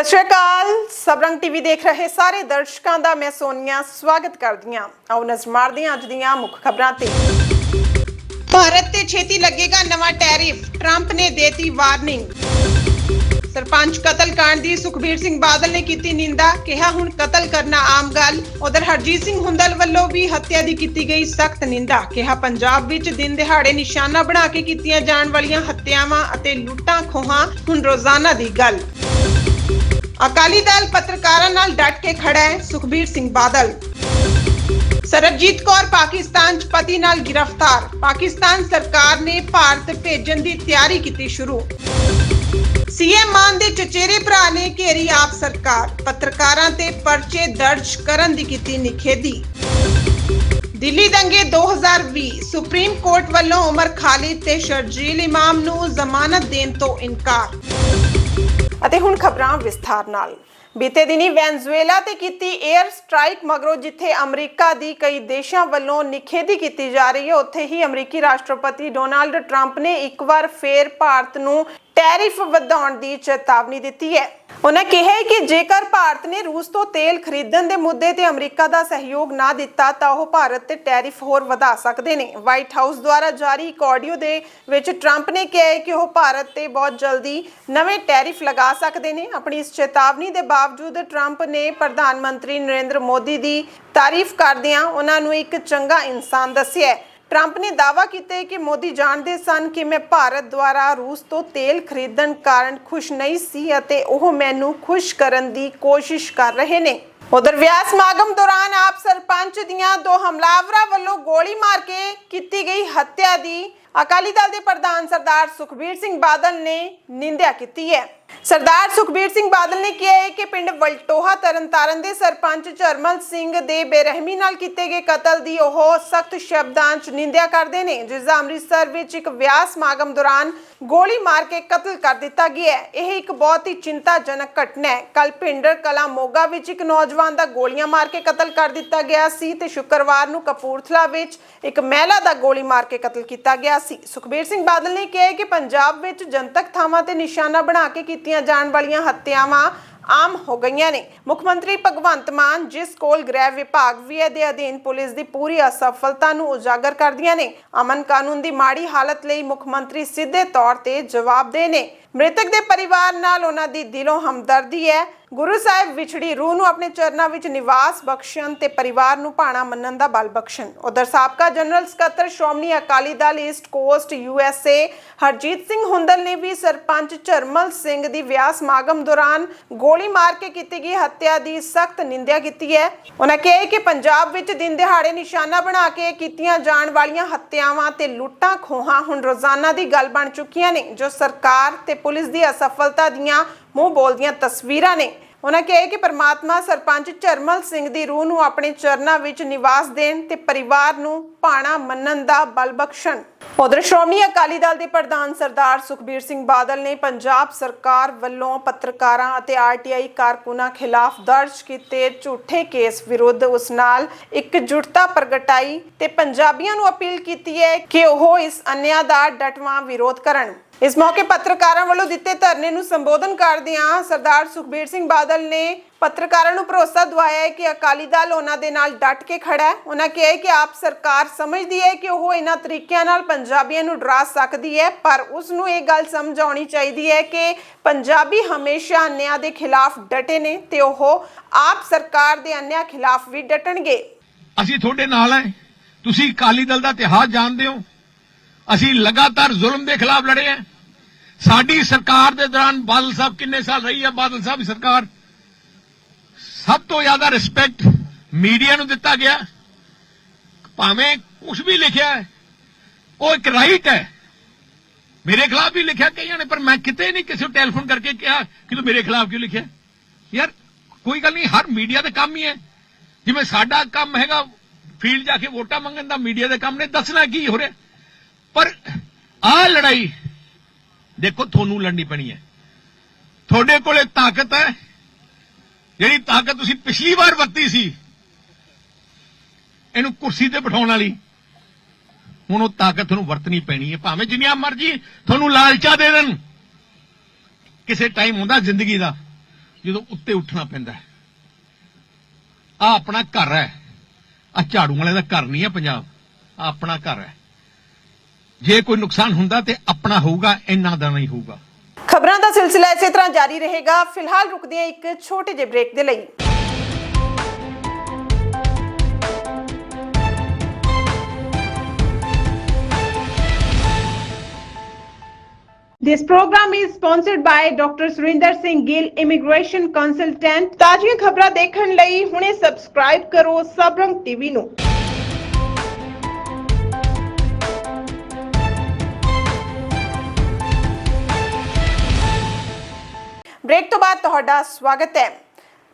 ਸਤਿ ਸ਼੍ਰੀ ਅਕਾਲ। ਸਬਰੰਗ ਟੀਵੀ ਦੇਖ ਰਹੇ ਸਾਰੇ ਦਰਸ਼ਕਾਂ ਦਾ ਮੈਂ ਸੋਨੀਆ, ਸਵਾਗਤ ਕਰਦੀ ਹਾਂ। ਆਓ ਨਜ਼ਰ ਮਾਰਦੇ ਹਾਂ ਅੱਜ ਦੀਆਂ ਮੁੱਖ ਖਬਰਾਂ ਤੇ। ਭਾਰਤ ਤੇ ਛੇਤੀ ਲੱਗੇਗਾ ਨਵਾਂ ਟੈਰਿਫ। ਟਰੰਪ ਨੇ ਦੇਤੀ ਵਾਰਨਿੰਗ। ਸਰਪੰਚ ਕਤਲ ਦੀ ਸੁਖਬੀਰ ਸਿੰਘ ਬਾਦਲ ਨੇ ਕੀਤੀ ਨਿੰਦਾ। ਕਿਹਾ ਹੁਣ ਕਤਲ ਕਰਨਾ ਆਮ ਗੱਲ। ਉਧਰ ਹਰਜੀਤ ਸਿੰਘ ਹੁੰਦਲ ਵੱਲੋਂ ਵੀ ਹੱਤਿਆ ਦੀ ਕੀਤੀ ਗਈ ਸਖਤ ਨਿੰਦਾ। ਕਿਹਾ ਪੰਜਾਬ ਵਿੱਚ ਦਿਨ ਦਿਹਾੜੇ ਨਿਸ਼ਾਨਾ ਬਣਾ ਕੇ ਕੀਤੀਆਂ ਜਾਣ ਵਾਲੀਆਂ ਹੱਤਿਆਵਾਂ ਅਤੇ ਲੁੱਟਾਂ ਖੋਹਾਂ। ਹੁਣ ਰੋਜ਼ਾਨਾ ਦੀ ਗੱਲ। ਅਕਾਲੀ ਦਲ ਪੱਤਰਕਾਰਾਂ ਨਾਲ ਡਟ ਕੇ ਖੜਾ ਹੈ ਸੁਖਬੀਰ ਸਿੰਘ ਬਾਦਲ। ਸਰਬਜੀਤ ਕੌਰ ਪਾਕਿਸਤਾਨ 'ਚ ਪਤੀ ਨਾਲ ਗ੍ਰਿਫਤਾਰ। ਪਾਕਿਸਤਾਨ ਸਰਕਾਰ ਨੇ ਭਾਰਤ ਭੇਜਣ ਦੀ ਤਿਆਰੀ ਕੀਤੀ ਸ਼ੁਰੂ। ਸੀਐਮ ਮਾਨ ਦੇ ਚਚੇਰੇ ਭਰਾ ਨੇ ਘੇਰੀ ਆਪ ਸਰਕਾਰ। ਪੱਤਰਕਾਰਾਂ ਤੇ ਪਰਚੇ ਦਰਜ ਕਰਨ ਦੀ ਕੀਤੀ ਨਿਖੇਧੀ। ਦਿੱਲੀ ਦੰਗੇ 2020 ਸੁਪਰੀਮ ਕੋਰਟ ਵੱਲੋਂ ਉਮਰ ਖਾਲਿਦ ਤੇ ਸ਼ਰਜੀਲ ਇਮਾਮ ਨੂੰ ਜ਼ਮਾਨਤ ਦੇਣ ਤੋਂ ਇਨਕਾਰ। ਅਤੇ ਹੁਣ ਖਬਰਾਂ ਵਿਸਥਾਰ ਨਾਲ। ਬੀਤੇ ਦਿਨੀ ਵੈਨਜ਼ੂਏਲਾ ਤੇ ਕੀਤੀ 에ਅਰ ਸਟ੍ਰਾਈਕ ਮਗਰੋਂ ਜਿੱਥੇ ਅਮਰੀਕਾ ਦੀ ਕਈ ਦੇਸ਼ਾਂ ਵੱਲੋਂ ਨਿਖੇਧੀ ਕੀਤੀ ਜਾ ਰਹੀ ਹੈ, ਉੱਥੇ ਹੀ ਅਮਰੀਕੀ ਰਾਸ਼ਟਰਪਤੀ ਡੋਨਾਲਡ ਟਰੰਪ ਨੇ ਇੱਕ ਵਾਰ ਫੇਰ ਭਾਰਤ ਨੂੰ ਟੈਰਿਫ ਵਧਾਉਣ ਦੀ ਚੇਤਾਵਨੀ ਦਿੱਤੀ ਹੈ। ਉਹਨਾਂ ਕਿਹਾ ਕਿ ਜੇਕਰ ਭਾਰਤ ਨੇ ਰੂਸ ਤੋਂ ਤੇਲ ਖਰੀਦਣ ਦੇ ਮੁੱਦੇ ਤੇ ਅਮਰੀਕਾ ਦਾ ਸਹਿਯੋਗ ਨਾ ਦਿੱਤਾ, ਤਾਂ ਉਹ ਭਾਰਤ ਤੇ ਟੈਰਿਫ ਹੋਰ ਵਧਾ ਸਕਦੇ ਨੇ। ਵਾਈਟ ਹਾਊਸ ਦੁਆਰਾ ਜਾਰੀ ਇੱਕ ਆਡੀਓ ਦੇ ਵਿੱਚ ਟਰੰਪ ਨੇ ਕਿਹਾ ਹੈ ਕਿ ਉਹ ਭਾਰਤ ਤੇ ਬਹੁਤ ਜਲਦੀ ਨਵੇਂ ਟੈਰਿਫ ਲਗਾ ਸਕਦੇ ਨੇ। ਆਪਣੀ ਇਸ ਚੇਤਾਵਨੀ ਦੇ ਬਾਵਜੂਦ ਟਰੰਪ ਨੇ ਪ੍ਰਧਾਨ ਮੰਤਰੀ ਨਰਿੰਦਰ ਮੋਦੀ ਦੀ ਤਾਰੀਫ ਕਰਦਿਆਂ ਉਹਨਾਂ ਨੂੰ ਇੱਕ ਚੰਗਾ ਇਨਸਾਨ ਦੱਸਿਆ ਟਰੰਪ ਨੇ ਦਾਅਵਾ ਕੀਤਾ ਕਿ ਮੋਦੀ ਜਾਣਦੇ ਸਨ ਕਿ ਮੈਂ ਭਾਰਤ ਦੁਆਰਾ ਰੂਸ ਤੋਂ ਤੇਲ ਖਰੀਦਣ ਕਾਰਨ ਖੁਸ਼ ਨਹੀਂ ਸੀ ਅਤੇ ਉਹ ਮੈਨੂੰ ਖੁਸ਼ ਕਰਨ ਦੀ ਕੋਸ਼ਿਸ਼ ਕਰ ਰਹੇ ਨੇ। ਉਧਰ ਵਿਆਹ ਸਮਾਗਮ ਦੌਰਾਨ ਆਪ ਸਰਪੰਚ ਦੀਆਂ ਦੋ ਹਮਲਾਵਰਾਂ ਵੱਲੋਂ ਗੋਲੀ ਮਾਰ ਕੇ ਕੀਤੀ ਗਈ ਹੱਤਿਆ ਦੀ ਅਕਾਲੀ ਦਲ ਦੇ ਪ੍ਰਧਾਨ ਸਰਦਾਰ ਸੁਖਬੀਰ ਸਿੰਘ ਬਾਦਲ ਨੇ ਨਿੰਦਿਆ ਕੀਤੀ ਹੈ। ਸਰਦਾਰ ਸੁਖਬੀਰ ਸਿੰਘ ਬਾਦਲ ਨੇ ਕਿਹਾ ਹੈ ਕਿ ਪਿੰਡ ਵਲਟੋਹਾ ਤਰਨਤਾਰਨ ਦੇ ਸਰਪੰਚ ਚਰਮਲ ਸਿੰਘ ਦੇ ਬੇਰਹਿਮੀ ਨਾਲ ਕੀਤੇ ਗਏ ਕਤਲ ਦੀ ਉਹ ਸਖਤ ਸ਼ਬਦਾਂ 'ਚ ਨਿੰਦਿਆ ਕਰਦੇ ਨੇ, ਜਿਸ ਦਾ ਅੰਮ੍ਰਿਤਸਰ ਵਿੱਚ ਇੱਕ ਵਿਆਹ ਸਮਾਗਮ ਦੌਰਾਨ ਗੋਲੀ ਮਾਰ ਕੇ ਕਤਲ ਕਰ ਦਿੱਤਾ ਗਿਆ ਹੈ। ਇਹ ਇੱਕ ਬਹੁਤ ਹੀ ਚਿੰਤਾਜਨਕ ਘਟਨਾ ਹੈ। ਕੱਲ ਪਿੰਡਰ ਕਲਾ ਮੋਗਾ ਵਿੱਚ ਇੱਕ ਨੌਜਵਾਨ ਦਾ ਗੋਲੀਆਂ ਮਾਰ ਕੇ ਕਤਲ ਕਰ ਦਿੱਤਾ ਗਿਆ ਸੀ ਤੇ ਸ਼ੁੱਕਰਵਾਰ ਨੂੰ ਕਪੂਰਥਲਾ ਵਿੱਚ ਇੱਕ ਮਹਿਲਾ ਦਾ ਗੋਲੀ ਮਾਰ ਕੇ ਕਤਲ ਕੀਤਾ ਗਿਆ ਸੀ। ਸੁਖਬੀਰ ਸਿੰਘ ਬਾਦਲ ਨੇ ਕਿਹਾ ਕਿ ਪੰਜਾਬ ਵਿੱਚ ਜਨਤਕ ਥਾਵਾਂ ਤੇ ਨਿਸ਼ਾਨਾ ਬਣਾ ਕੇ ਕੀਤੀਆਂ ਜਾਣ ਵਾਲੀਆਂ ਹੱਤਿਆਵਾਂ ਆਮ ਹੋ ਗਈਆਂ ਨੇ। ਮੁੱਖ ਮੰਤਰੀ ਭਗਵੰਤ ਮਾਨ ਜਿਸ ਕੋਲ ਗ੍ਰਹਿ ਵਿਭਾਗ ਵੀ ਹੈ, ਦੇ ਅਧੀਨ ਪੁਲਿਸ ਦੀ ਪੂਰੀ ਅਸਫਲਤਾ ਨੂੰ ਉਜਾਗਰ ਕਰਦੀਆਂ ਨੇ। ਅਮਨ ਕਾਨੂੰਨ ਦੀ ਮਾੜੀ ਹਾਲਤ ਲਈ ਮੁੱਖ ਮੰਤਰੀ ਸਿੱਧੇ ਤੌਰ ਤੇ ਜਵਾਬਦੇਹ ਨੇ। ਮ੍ਰਿਤਕ ਦੇ ਪਰਿਵਾਰ ਨਾਲ ਉਹਨਾਂ ਦੀ ਦਿਲੋਂ ਹਮਦਰਦੀ ਹੈ। ਗੁਰੂ ਸਾਹਿਬ ਵਿਛੜੀ ਰੂਹ ਨੂੰ ਆਪਣੇ ਚਰਨਾਂ ਵਿੱਚ ਨਿਵਾਸ ਬਖਸ਼ਣ ਤੇ ਪਰਿਵਾਰ ਨੂੰ ਭਾਣਾ ਮੰਨਣ ਦਾ ਬਲ ਬਖਸ਼ਣ। ਉਧਰ ਸਾਬਕਾ ਜਨਰਲ ਸਕੱਤਰ Shiromani Akali Dal East Coast USA Harjit Singh Hundal ਨੇ ਵੀ ਸਰਪੰਚ ਚਰਮਲ ਸਿੰਘ ਦੀ ਵਿਆਹ ਸਮਾਗਮ ਦੌਰਾਨ ਗੋਲੀ ਮਾਰ ਕੇ ਕੀਤੀ ਗਈ ਹੱਤਿਆ ਦੀ ਸਖਤ ਨਿੰਦਿਆ ਕੀਤੀ ਹੈ। ਉਹਨਾਂ ਕਿਹਾ ਕਿ ਪੰਜਾਬ ਵਿੱਚ ਦਿਨ ਦਿਹਾੜੇ ਨਿਸ਼ਾਨਾ ਬਣਾ ਕੇ ਕੀਤੀਆਂ ਜਾਣ ਵਾਲੀਆਂ ਹੱਤਿਆਵਾਂ ਤੇ ਲੁੱਟਾਂ ਖੋਹਾਂ ਹੁਣ ਰੋਜ਼ਾਨਾ ਦੀ ਗੱਲ ਬਣ ਚੁੱਕੀਆਂ ਨੇ, ਜੋ ਸਰਕਾਰ ਤੇ ਪੁਲਿਸ ਦੀ ਅਸਫਲਤਾ ਦੀਆਂ ਮੂੰਹ ਬੋਲਦੀਆਂ ਤਸਵੀਰਾਂ ਨੇ। ਉਹਨਾਂ ਕਿਹਾ ਕਿ ਪਰਮਾਤਮਾ ਸਰਪੰਚ ਚਰਮਲ ਸਿੰਘ ਦੀ ਰੂਹ ਨੂੰ ਆਪਣੇ ਚਰਨਾਂ ਵਿੱਚ ਨਿਵਾਸ ਦੇਣ ਤੇ ਪਰਿਵਾਰ ਨੂੰ ਭਾਣਾ ਮੰਨਣ ਦਾ ਬਲ ਬਖਸ਼ਣ। ਉਧਰ ਸ਼੍ਰੋਮਣੀ ਅਕਾਲੀ ਦਲ ਦੇ ਪ੍ਰਧਾਨ ਸਰਦਾਰ ਸੁਖਬੀਰ ਸਿੰਘ ਬਾਦਲ ਨੇ ਪੰਜਾਬ ਸਰਕਾਰ ਵੱਲੋਂ ਪੱਤਰਕਾਰਾਂ ਅਤੇ ਆਰਟੀਆਈ ਕਾਰਕੁਨਾਂ ਖਿਲਾਫ ਦਰਜ ਕੀਤੇ ਝੂਠੇ ਕੇਸ ਵਿਰੁੱਧ ਉਸ ਨਾਲ ਇਕਜੁੱਟਤਾ ਪ੍ਰਗਟਾਈ ਤੇ ਪੰਜਾਬੀਆਂ ਨੂੰ ਅਪੀਲ ਕੀਤੀ ਹੈ ਕਿ ਉਹ ਇਸ ਅਨਿਆਂ ਦਾ ਡਟਵਾਂ ਵਿਰੋਧ ਕਰਨ। ਇਸ ਮੌਕੇ ਪੱਤਰਕਾਰਾਂ ਵੱਲੋਂ ਦਿੱਤੇ ਧਰਨੇ ਨੂੰ ਸੰਬੋਧਨ ਕਰਦਿਆਂ ਸਰਦਾਰ ਸੁਖਬੀਰ ਸਿੰਘ ਬਾਦਲ ਨੇ ਪੱਤਰਕਾਰਾਂ ਨੂੰ ਭਰੋਸਾ ਦਵਾਇਆ ਹੈ ਕਿ ਅਕਾਲੀ ਦਲ ਉਹਨਾਂ ਦੇ ਨਾਲ ਡਟ ਕੇ ਖੜਾ ਹੈ। ਉਹਨਾਂ ਕਿਹਾ ਕਿ ਆਪ ਸਰਕਾਰ ਸਮਝਦੀ ਹੈ ਕਿ ਉਹ ਇਹਨਾਂ ਤਰੀਕਿਆਂ ਨਾਲ ਪੰਜਾਬੀਆਂ ਨੂੰ ਡਰਾ ਸਕਦੀ ਹੈ, ਪਰ ਉਸ ਨੂੰ ਇਹ ਗੱਲ ਸਮਝ ਚਾਹੀਦੀ ਹੈ ਕਿ ਪੰਜਾਬੀ ਹਮੇਸ਼ਾ ਅਨਿਆਂ ਦੇ ਖਿਲਾਫ ਡਟੇ ਨੇ ਤੇ ਉਹ ਆਪ ਸਰਕਾਰ ਦੇ ਅਨਿਆਂ ਖਿਲਾਫ ਵੀ ਡਟਣਗੇ। ਅਸੀਂ ਤੁਹਾਡੇ ਨਾਲ ਹੈ। ਤੁਸੀਂ ਅਕਾਲੀ ਦਲ ਦਾ ਇਤਿਹਾਸ ਜਾਣਦੇ ਹੋ। ਅਸੀਂ ਲਗਾਤਾਰ ਜ਼ੁਲਮ ਦੇ ਖਿਲਾਫ ਲੜੇ ਹਾਂ। ਸਾਡੀ ਸਰਕਾਰ ਦੇ ਦੌਰਾਨ ਬਾਦਲ ਸਾਹਿਬ ਕਿੰਨੇ ਸਾਲ ਰਹੀ ਹੈ ਬਾਦਲ ਸਾਹਿਬ ਦੀ ਸਰਕਾਰ ਸਭ ਤੋਂ ਜ਼ਿਆਦਾ ਰਿਸਪੈਕਟ ਮੀਡੀਆ ਨੂੰ ਦਿੱਤਾ ਗਿਆ। ਭਾਵੇਂ ਕੁਝ ਵੀ ਲਿਖਿਆ ਉਹ ਇੱਕ ਰਾਈਟ ਹੈ। ਮੇਰੇ ਖਿਲਾਫ ਵੀ ਲਿਖਿਆ ਕਈਆਂ ਨੇ, ਪਰ ਮੈਂ ਕਿਤੇ ਨਹੀਂ ਕਿਸੇ ਨੂੰ ਟੈਲੀਫੋਨ ਕਰਕੇ ਕਿਹਾ ਕਿ ਤੂੰ ਮੇਰੇ ਖਿਲਾਫ ਕਿਉਂ ਲਿਖਿਆ? ਯਾਰ, ਕੋਈ ਗੱਲ ਨਹੀਂ, ਹਰ ਮੀਡੀਆ ਦਾ ਕੰਮ ਹੀ ਹੈ। ਜਿਵੇਂ ਸਾਡਾ ਕੰਮ ਹੈਗਾ ਫੀਲਡ ਜਾ ਕੇ ਵੋਟਾਂ ਮੰਗਣ ਦਾ ਮੀਡੀਆ ਦੇ ਕੰਮ ਨੇ, ਦੱਸਣਾ ਕੀ ਹੋ ਰਿਹਾ? ਪਰ ਆ ਲੜਾਈ ਦੇਖੋ, ਤੁਹਾਨੂੰ ਲੜਨੀ ਪੈਣੀ ਹੈ। ਤੁਹਾਡੇ ਕੋਲੇ ਤਾਕਤ ਹੈ। ਜਿਹੜੀ ਤਾਕਤ ਤੁਸੀਂ ਪਿਛਲੀ ਵਾਰ ਵਰਤੀ ਸੀ, ਇਹਨੂੰ ਕੁਰਸੀ ਤੇ ਬਿਠਾਉਣ ਵਾਲੀ, ਹੁਣ ਉਹ ਤਾਕਤ ਤੁਹਾਨੂੰ ਵਰਤਣੀ ਪੈਣੀ ਹੈ। ਭਾਵੇਂ ਜਿੰਨੀਆਂ ਮਰਜ਼ੀ ਤੁਹਾਨੂੰ ਲਾਲਚਾ ਦੇ ਦੇਣ। ਕਿਸੇ ਟਾਈਮ ਹੁੰਦਾ ਜ਼ਿੰਦਗੀ ਦਾ, ਜਦੋਂ ਉੱਤੇ ਉੱਠਣਾ ਪੈਂਦਾ ਹੈ। ਆ ਆਪਣਾ ਘਰ ਹੈ। ਆ ਝਾੜੂ ਵਾਲੇ ਦਾ ਘਰ ਨਹੀਂ ਹੈ ਪੰਜਾਬ। ਆਹ ਆਪਣਾ ਘਰ ਹੈ। ਜੇ ਕੋਈ ਨੁਕਸਾਨ ਹੁੰਦਾ ਤੇ ਆਪਣਾ ਹੋਊਗਾ ਇਹਨਾਂ ਦਾ ਨਹੀਂ ਹੋਊਗਾ। ਖਬਰਾਂ ਦਾ ਸਿਲਸਿਲਾ ਇਸੇ ਤਰ੍ਹਾਂ ਜਾਰੀ ਰਹੇਗਾ। ਫਿਲਹਾਲ ਰੁਕਦੇ ਹਾਂ ਇੱਕ ਛੋਟੇ ਜਿਹੇ ਬ੍ਰੇਕ ਦੇ ਲਈ। This program is sponsored by Dr. Surinder Singh Gill Immigration Consultant ਤਾਜ਼ੀਆਂ ਖਬਰਾਂ ਦੇਖਣ ਲਈ ਹੁਣੇ ਸਬਸਕ੍ਰਾਈਬ ਕਰੋ ਸਬਰੰਗ ਟੀਵੀ ਨੂੰ। ਬ੍ਰੇਕ ਤੋਂ ਬਾਅਦ ਤੁਹਾਡਾ ਸਵਾਗਤ ਹੈ।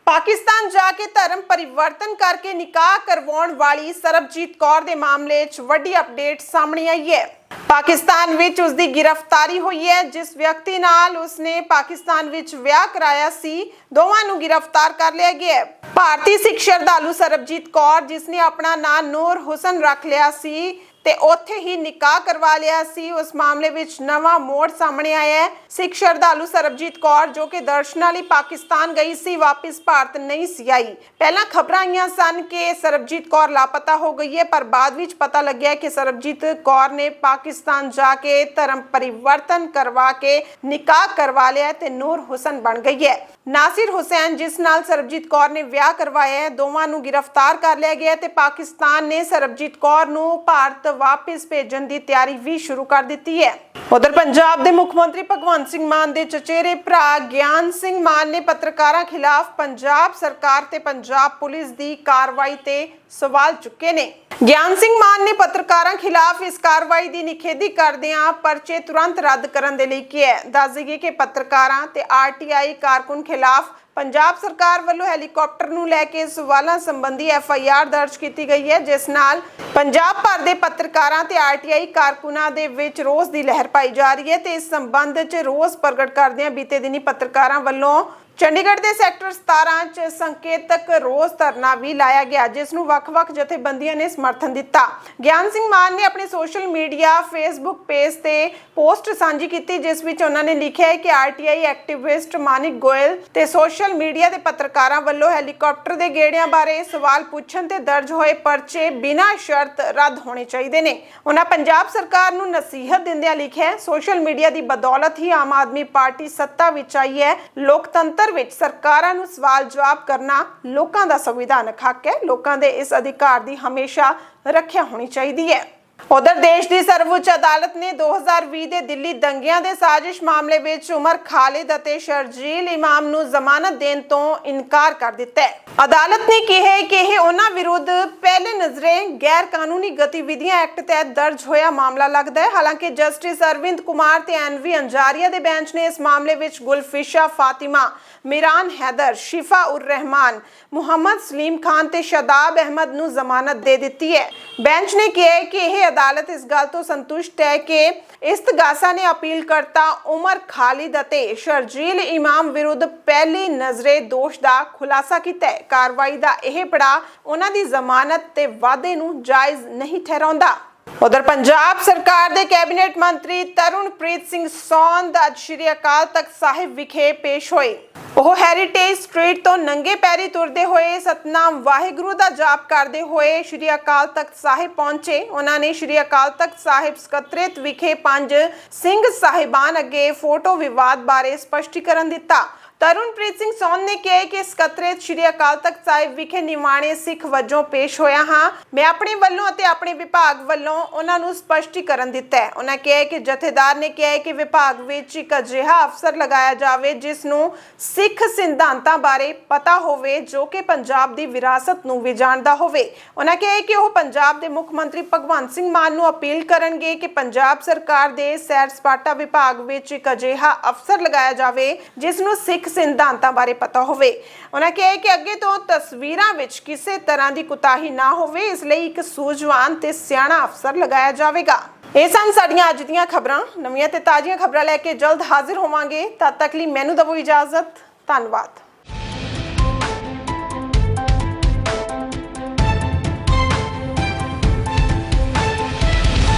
ਪਾਕਿਸਤਾਨ ਜਾ ਕੇ ਧਰਮ ਪਰਿਵਰਤਨ ਕਰਕੇ ਨਿਕਾਹ ਕਰਵਾਉਣ ਵਾਲੀ ਸਰਬਜੀਤ ਕੌਰ ਦੇ ਮਾਮਲੇ 'ਚ ਵੱਡੀ ਅਪਡੇਟ ਸਾਹਮਣੇ ਆਈ ਹੈ। ਪਾਕਿਸਤਾਨ ਵਿੱਚ ਉਸ ਦੀ ਗ੍ਰਿਫਤਾਰੀ ਹੋਈ ਹੈ। ਜਿਸ ਵਿਅਕਤੀ ਨਾਲ ਉਸਨੇ ਪਾਕਿਸਤਾਨ ਵਿੱਚ ਵਿਆਹ ਕਰਾਇਆ ਸੀ, ਦੋਵਾਂ ਨੂੰ ਗ੍ਰਿਫਤਾਰ ਕਰ ਲਿਆ ਗਿਆ ਹੈ। ਭਾਰਤੀ ਸਿੱਖ ਸ਼ਰਧਾਲੂ ਸਰਬਜੀਤ ਕੌਰ ਜਿਸ ਨੇ ਆਪਣਾ ਨਾਂ ਨੂਰ ਹੁਸਨ ਰੱਖ ਲਿਆ ਸੀ ਤੇ ਉੱਥੇ ਹੀ ਨਿਕਾਹ ਕਰਵਾ ਲਿਆ ਸੀ। ਉਸ ਮਾਮਲੇ ਵਿੱਚ ਨਵਾਂ ਮੋੜ ਸਾਹਮਣੇ ਆਇਆ ਹੈ। ਸਿੱਖ ਸ਼ਰਧਾਲੂ ਸਰਬਜੀਤ ਕੌਰ, ਜੋ ਕਿ ਦਰਸ਼ਨਾਂ ਲਈ ਪਾਕਿਸਤਾਨ ਗਈ ਸੀ, ਵਾਪਸ ਭਾਰਤ ਨਹੀਂ ਸੀ ਆਈ। ਪਹਿਲਾਂ ਖਬਰਾਂ ਆਈਆਂ ਸਨ ਕਿ ਸਰਬਜੀਤ ਕੌਰ ਲਾਪਤਾ ਹੋ ਗਈ ਹੈ, ਪਰ ਬਾਅਦ ਵਿੱਚ ਪਤਾ ਲੱਗਿਆ ਕਿ ਸਰਬਜੀਤ ਕੌਰ ਨੇ ਪਾਕਿਸਤਾਨ ਜਾ ਕੇ ਧਰਮ ਪਰਿਵਰਤਨ ਕਰਵਾ ਕੇ ਨਿਕਾਹ ਕਰਵਾ ਲਿਆ ਤੇ ਨੂਰ ਹੁਸਨ ਬਣ ਗਈ ਹੈ। ਨਾਸਿਰ ਹੁਸੈਨ, ਜਿਸ ਨਾਲ ਸਰਬਜੀਤ ਕੌਰ ਨੇ ਵਿਆਹ ਕਰਵਾਇਆ ਹੈ, ਦੋਵਾਂ ਨੂੰ ਗ੍ਰਿਫਤਾਰ ਕਰ ਲਿਆ ਗਿਆ ਤੇ ਪਾਕਿਸਤਾਨ ਨੇ ਸਰਬਜੀਤ ਕੌਰ ਨੂੰ ਭਾਰਤ ਵਾਪਸ ਭੇਜਣ ਦੀ ਤਿਆਰੀ ਵੀ ਸ਼ੁਰੂ ਕਰ ਦਿੱਤੀ ਹੈ। ਉਧਰ ਪੰਜਾਬ ਦੇ ਮੁੱਖ ਮੰਤਰੀ ਭਗਵੰਤ ਸਿੰਘ ਮਾਨ ਦੇ ਚਚੇਰੇ ਭਰਾ ਗਿਆਨ ਸਿੰਘ ਮਾਨ ਨੇ ਪੱਤਰਕਾਰਾਂ ਖਿਲਾਫ ਪੰਜਾਬ ਸਰਕਾਰ ਤੇ ਪੰਜਾਬ ਪੁਲਿਸ ਦੀ ਕਾਰਵਾਈ ਤੇ ਸਵਾਲ ਚੁੱਕੇ ਨੇ। ਗਿਆਨ ਸਿੰਘ ਮਾਨ ਨੇ ਪੱਤਰਕਾਰਾਂ ਖਿਲਾਫ ਇਸ ਕਾਰਵਾਈ ਦੀ ਨਿਖੇਧੀ ਕਰਦਿਆਂ ਪਰਚੇ ਤੁਰੰਤ ਰੱਦ ਕਰਨ ਦੇ ਲਈ ਕਿਹਾ ਦੱਸ ਦਈਏ ਕਿ ਪੱਤਰਕਾਰਾਂ ਤੇ ਆਰਟੀਆਈ ਕਾਰਕੁਨ ਖਿਲਾਫ ਪੰਜਾਬ ਸਰਕਾਰ ਵੱਲੋਂ ਹੈਲੀਕਾਪਟਰ ਨੂੰ ਲੈ ਕੇ ਸਵਾਲਾਂ ਸੰਬੰਧੀ ਐਫ ਆਈ ਆਰ ਦਰਜ ਕੀਤੀ ਗਈ ਹੈ, ਜਿਸ ਨਾਲ ਪੰਜਾਬ ਭਰ ਦੇ ਪੱਤਰਕਾਰਾਂ ਤੇ ਆਈ ਕਾਰਕੁਨਾਂ ਦੇ ਵਿੱਚ ਰੋਸ ਦੀ ਲਹਿਰ ਪਾਈ ਜਾ ਰਹੀ ਹੈ ਤੇ ਇਸ ਸੰਬੰਧ 'ਚ ਰੋਸ ਪ੍ਰਗਟ ਕਰਦਿਆਂ ਬੀਤੇ ਦਿਨੀ ਪੱਤਰਕਾਰਾਂ ਵੱਲੋਂ ਚੰਡੀਗੜ੍ਹ ਦੇ ਸੈਕਟਰ 17 ਚ ਸੰਕੇਤਕ ਰੋਸ ਧਰਨਾ ਵੀ ਲਾਇਆ ਗਿਆ, ਜਿਸ ਨੂੰ ਵੱਖ-ਵੱਖ ਜਥੇਬੰਦੀਆਂ ਨੇ ਸਮਰਥਨ ਦਿੱਤਾ। ਗਿਆਨ ਸਿੰਘ ਮਾਨ ਨੇ ਆਪਣੇ ਸੋਸ਼ਲ ਮੀਡੀਆ, ਫੇਸਬੁੱਕ ਪੇਜ ਤੇ ਪੋਸਟ ਸਾਂਝੀ ਕੀਤੀ, ਜਿਸ ਵਿੱਚ ਉਹਨਾਂ ਨੇ ਲਿਖਿਆ ਹੈ ਕਿ ਆਰਟੀਆਈ ਐਕਟਿਵਿਸਟ ਮਾਨਿਕ ਗੋਇਲ ਤੇ ਸੋਸ਼ਲ ਮੀਡੀਆ ਦੇ ਪੱਤਰਕਾਰਾਂ ਵੱਲੋਂ ਹੈਲੀਕਾਪਟਰ ਦੇ ਗੇੜਿਆਂ ਬਾਰੇ ਸਵਾਲ ਪੁੱਛਣ ਤੇ ਦਰਜ ਹੋਏ ਪਰਚੇ ਬਿਨਾਂ ਸ਼ਰਤ ਰੱਦ ਹੋਣੇ ਚਾਹੀਦੇ ਨੇ। ਉਹਨਾਂ ਪੰਜਾਬ ਸਰਕਾਰ ਨੂੰ ਨਸੀਹਤ ਦਿੰਦਿਆਂ ਲਿਖਿਆ ਸੋਸ਼ਲ ਮੀਡੀਆ ਦੀ ਬਦੌਲਤ ਹੀ ਆਮ ਆਦਮੀ ਪਾਰਟੀ ਸੱਤਾ ਵਿੱਚ ਆਈ ਹੈ। ਲੋਕਤੰਤਰ ਵਿੱਚ ਸਰਕਾਰਾਂ ਨੂੰ ਸਵਾਲ ਜਵਾਬ ਕਰਨਾ ਲੋਕਾਂ ਦਾ ਸੰਵਿਧਾਨਕ ਹੱਕ ਹੈ। ਲੋਕਾਂ ਦੇ ਇਸ ਅਧਿਕਾਰ ਦੀ ਹਮੇਸ਼ਾ ਰੱਖਿਆ ਹੋਣੀ ਚਾਹੀਦੀ ਹੈ। ਉਧਰ ਦੇਸ਼ ਦੀ ਸਰਵਉੱਚ ਅਦਾਲਤ ਨੇ 2020 ਦੇ ਦਿੱਲੀ ਦੰਗਿਆਂ ਦੇ ਸਾਜ਼ਿਸ਼ ਮਾਮਲੇ ਵਿੱਚ ਉਮਰ ਖਾਲਿਦ ਅਤੇ ਸ਼ਰਜੀਲ ਇਮਾਮ ਨੂੰ ਜ਼ਮਾਨਤ ਦੇਣ ਤੋਂ ਇਨਕਾਰ ਕਰ ਦਿੱਤਾ ਹੈ। ਅਦਾਲਤ ਨੇ ਕਿਹਾ ਕਿ ਇਹ ਉਹਨਾਂ ਵਿਰੁੱਧ ਪਹਿਲੇ ਨਜ਼ਰੇ ਗੈਰ ਕਾਨੂੰਨੀ ਗਤੀਵਿਧੀਆਂ ਐਕਟ ਤਹਿਤ ਦਰਜ ਹੋਇਆ ਮਾਮਲਾ ਲੱਗਦਾ ਹੈ। ਹਾਲਾਂਕਿ ਜਸਟਿਸ ਅਰਵਿੰਦ ਕੁਮਾਰ ਤੇ ਐਨਵੀ ਅੰਜਾਰੀਆ ਦੇ ਬੈਂਚ ਨੇ ਇਸ ਮਾਮਲੇ ਵਿੱਚ ਗੁਲਫਿਸ਼ਾ, ਫਾਤਿਮਾ, ਮਿਰਾਨ ਹੈਦਰ, ਸ਼ਿਫਾ ਉਰ ਰਹਿਮਾਨ, ਮੁਹੰਮਦ ਸਲੀਮ ਖਾਨ ਤੇ ਸ਼ਦਾਬ ਅਹਿਮਦ ਨੂੰ ਜ਼ਮਾਨਤ ਦੇ ਦਿੱਤੀ ਹੈ। ਬੈਂਚ ਨੇ ਕਿਹਾ ਕਿ ਇਹ ਅਦਾਲਤ ਇਸ ਗੱਲ ਤੋਂ ਸੰਤੁਸ਼ਟ ਹੈ ਕਿ ਇਸਤਗਾਸਾ ਨੇ ਅਪੀਲ ਕਰਤਾ ਉਮਰ ਖਾਲਿਦ ਅਤੇ ਸ਼ਰਜੀਲ ਇਮਾਮ ਵਿਰੁੱਧ ਪਹਿਲੀ ਨਜ਼ਰੇ ਦੋਸ਼ ਦਾ ਖੁਲਾਸਾ ਕੀਤਾ ਹੈ। ਕਾਰਵਾਈ ਦਾ ਇਹ ਪੜਾ ਉਹਨਾਂ ਦੀ ਜ਼ਮਾਨਤ ਤੇ ਵਾਅਦੇ ਨੂੰ ਜਾਇਜ਼ ਨਹੀਂ ਠਹਿਰਾਉਂਦਾ। ਉਧਰ ਪੰਜਾਬ ਸਰਕਾਰ ਦੇ ਕੈਬਨਿਟ ਮੰਤਰੀ ਤਰੁਣਪ੍ਰੀਤ ਸਿੰਘ ਸੌਂਦ ਅੱਜ ਸ਼੍ਰੀ ਅਕਾਲ ਤਖਤ ਸਾਹਿਬ ਵਿਖੇ ਪੇਸ਼ ਹੋਏ। ਉਹ ਹੈਰੀਟੇਜ ਸਟਰੀਟ ਤੋਂ ਨੰਗੇ ਪੈਰੀ ਤੁਰਦੇ ਹੋਏ ਸਤਨਾਮ ਵਾਹਿਗੁਰੂ ਦਾ ਜਾਪ ਕਰਦੇ ਹੋਏ ਸ਼੍ਰੀ ਅਕਾਲ ਤਖਤ ਸਾਹਿਬ ਪਹੁੰਚੇ। ਉਹਨਾਂ ਨੇ ਸ਼੍ਰੀ ਅਕਾਲ ਤਖਤ ਸਾਹਿਬ ਸਕੱਤਰੇਤ ਵਿਖੇ ਪੰਜ ਸਿੰਘ ਸਾਹਿਬਾਨ ਅੱਗੇ ਫੋਟੋ ਵਿਵਾਦ ਬਾਰੇ ਸਪਸ਼ਟੀਕਰਨ ਦਿੱਤਾ। ਤਰੁਣਪ੍ਰੀਤ ਸਿੰਘ ਸੌਨ ਨੇ ਕਿਹਾ ਕਿ ਸਕੱਤਰੇਤ ਸ਼੍ਰੀ ਅਕਾਲ ਤਖਤ ਸਾਹਿਬ ਵਿਖੇ ਨਿਮਾਣੇ ਸਿੱਖ ਵਜੋਂ ਪੇਸ਼ ਹੋਇਆ ਹਾਂ। ਮੈਂ ਆਪਣੇ ਵੱਲੋਂ ਅਤੇ ਆਪਣੇ ਵਿਭਾਗ ਵੱਲੋਂ ਉਹਨਾਂ ਨੂੰ ਸਪਸ਼ਟੀਕਰਨ ਦਿੱਤਾ ਹੈ। ਉਹਨਾਂ ਕਿਹਾ ਕਿ ਜਥੇਦਾਰ ਨੇ ਕਿਹਾ ਕਿ ਵਿਭਾਗ ਵਿੱਚ ਇੱਕ ਅਜਿਹਾ ਅਫਸਰ ਲਗਾਇਆ ਜਾਵੇ ਜਿਸ ਨੂੰ ਸਿੱਖ ਸਿਧਾਂਤਾਂ ਬਾਰੇ ਪਤਾ ਹੋਵੇ, ਜੋ ਕਿ ਪੰਜਾਬ ਦੀ ਵਿਰਾਸਤ ਨੂੰ ਵੀ ਜਾਣਦਾ ਹੋਵੇ। ਉਹਨਾਂ ਕਿਹਾ ਕਿ ਉਹ ਪੰਜਾਬ ਦੇ ਮੁੱਖ ਮੰਤਰੀ ਭਗਵੰਤ ਸਿੰਘ ਮਾਨ ਨੂੰ ਅਪੀਲ ਕਰਨਗੇ ਕਿ ਪੰਜਾਬ ਸਰਕਾਰ ਦੇ ਸੈਰ ਸਪਾਟਾ ਵਿਭਾਗ ਵਿੱਚ ਇੱਕ ਅਜਿਹਾ ਅਫਸਰ ਲਗਾਇਆ ਜਾਵੇ, ਜਿਸ ਨੂੰ ਸਿੱਖ ਸਿੱਖ ਸਿਧਾਂਤਾਂ ਬਾਰੇ ਪਤਾ ਹੋਵੇ। ਉਹਨਾਂ ਕਿਹਾ ਕਿ ਅੱਗੇ ਤੋਂ ਤਸਵੀਰਾਂ ਵਿੱਚ ਕਿਸੇ ਤਰ੍ਹਾਂ ਦੀ ਕੁਤਾਹੀ ਨਾ ਹੋਵੇ, ਇਸ ਲਈ ਇੱਕ ਸੂਝਵਾਨ ਤੇ ਸਿਆਣਾ ਅਫਸਰ ਲਗਾਇਆ ਜਾਵੇਗਾ। ਇਹ ਸਨ ਸਾਡੀਆਂ ਅੱਜ ਦੀਆਂ ਖਬਰਾਂ। ਨਵੀਆਂ ਤੇ ਤਾਜ਼ੀਆਂ ਖਬਰਾਂ ਲੈ ਕੇ ਜਲਦ ਹਾਜ਼ਰ ਹੋਵਾਂਗੇ। ਤਦ ਤੱਕ ਲਈ ਮੈਨੂੰ ਦਵੋ ਇਜਾਜ਼ਤ। ਧੰਨਵਾਦ।